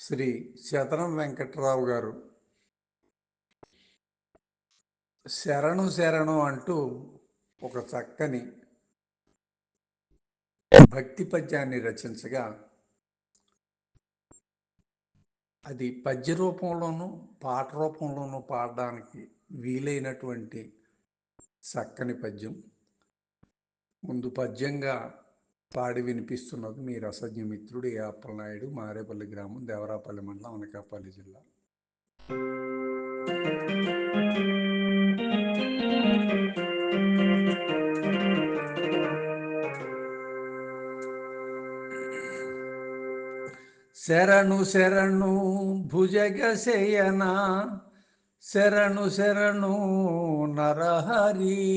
శ్రీ శతనం వెంకట్రావు గారు. శరణు శరణు అంటూ ఒక చక్కని భక్తి పద్యాన్ని రచించగా అది పద్య రూపంలోనూ పాట రూపంలోనూ పాడడానికి వీలైనటువంటి చక్కని పద్యం. ముందు పద్యంగా పాడి వినిపిస్తున్నది. మీ రసజ్ఞమిత్రుడు ఏ అప్పలనాయుడు మారేపల్లి గ్రామం దేవరాపల్లి మండలం అనకాపల్లి జిల్లా. శరణు శరణు భుజగ శయన. శరణు శరణు నరహరి.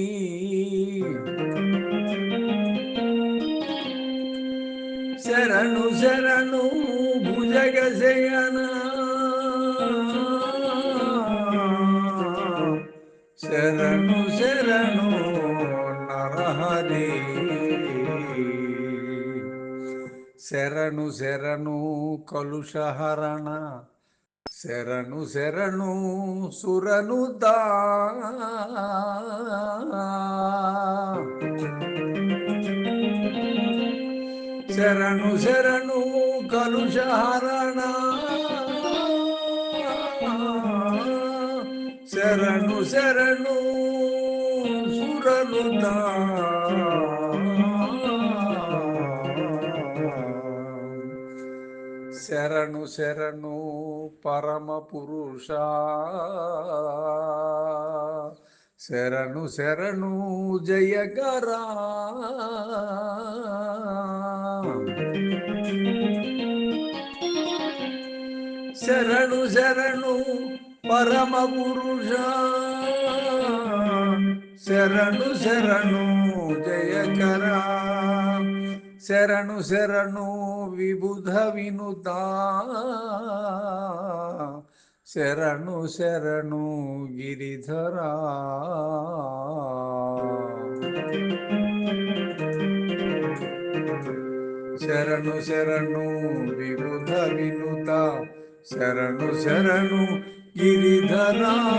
శయన శరణు శరణు నరహరి. శరణు శరణు కలుషహరణ. శరణు శరణు సురను శరణు శరణు కలుషహరణ. శరణు శరణు శరణు శరణు పరమ పురుష. శరణు శరణు జయగరా. శరణు శరణు పరమ పురుష. శరణు శరణు జయకరా. శరణు శరణు విబుధ వినుత శరణు శరణు గిరిధరా. శరణు శరణు విబుధ వినుత. శరణు శరణు గిరిధరా గిరిధరా.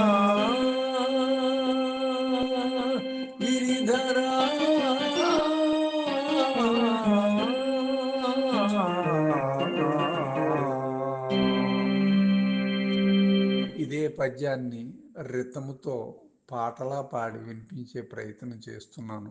పద్యాన్ని రితముతో పాటలా పాడి వినిపించే ప్రయత్నం చేస్తున్నాను.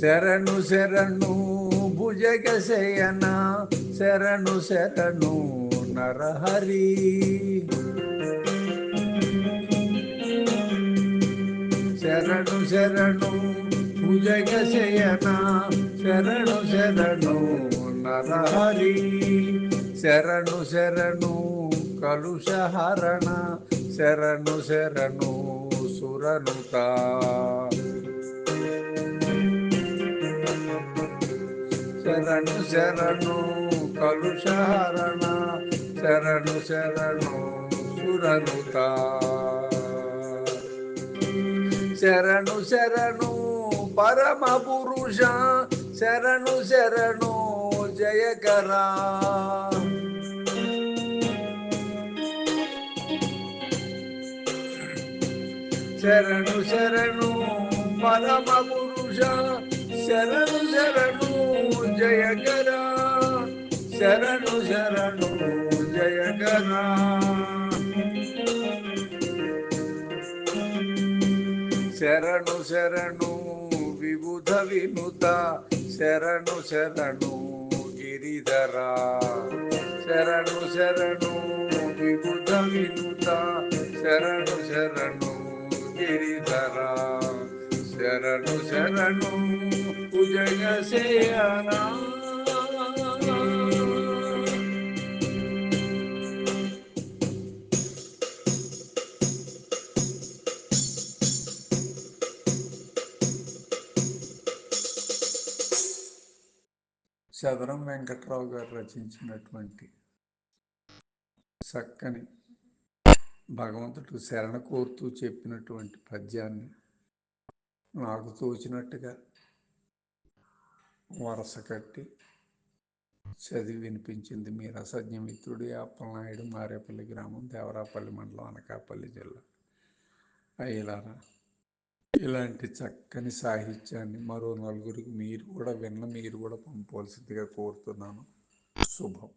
శరణు శరణు భుజగశయన శరణు శరణు నరహరి. శరణు శరణు భుజగశయన శరణు శరణు నరహరి. శరణు శరణు కలుషహరణ శరణు శరణు సురనుతా. శరణు శరణు కలుషారణ శరణు శరణు సురనుత శరణు శరణు పరమ పురుష శరణు శరణు జయకరా. శరణు శరణు పరమ పురుష శరణు శరణు జయకరా శరణు శరణు జయకరా శరణు శరణు విబుధ వినుత శరణు శరణు గిరిధరా. శరణు శరణు విబుధ వినుత శరణు శరణు గిరిధరా. శరణు శరణు భుజగ శయనా. వెంకట్రావు గారు రచించినటువంటి చక్కని భగవంతుడు శరణ కోరుతూ చెప్పినటువంటి పద్యాన్ని నాకు తోచినట్టుగా వరస కట్టి చదివి వినిపించింది మీ రసజ్ఞ యాప్పలనాయుడు అప్పలనాయుడు మారేపల్లి గ్రామం దేవరాపల్లి మండలం అనకాపల్లి జిల్లా. అయ్యలారా ఇలాంటి చక్కని సాహిత్యాన్ని మరో నలుగురికి మీరు కూడా విన్న మీరు కూడా పంపవలసిందిగా కోరుతున్నాను. శుభం.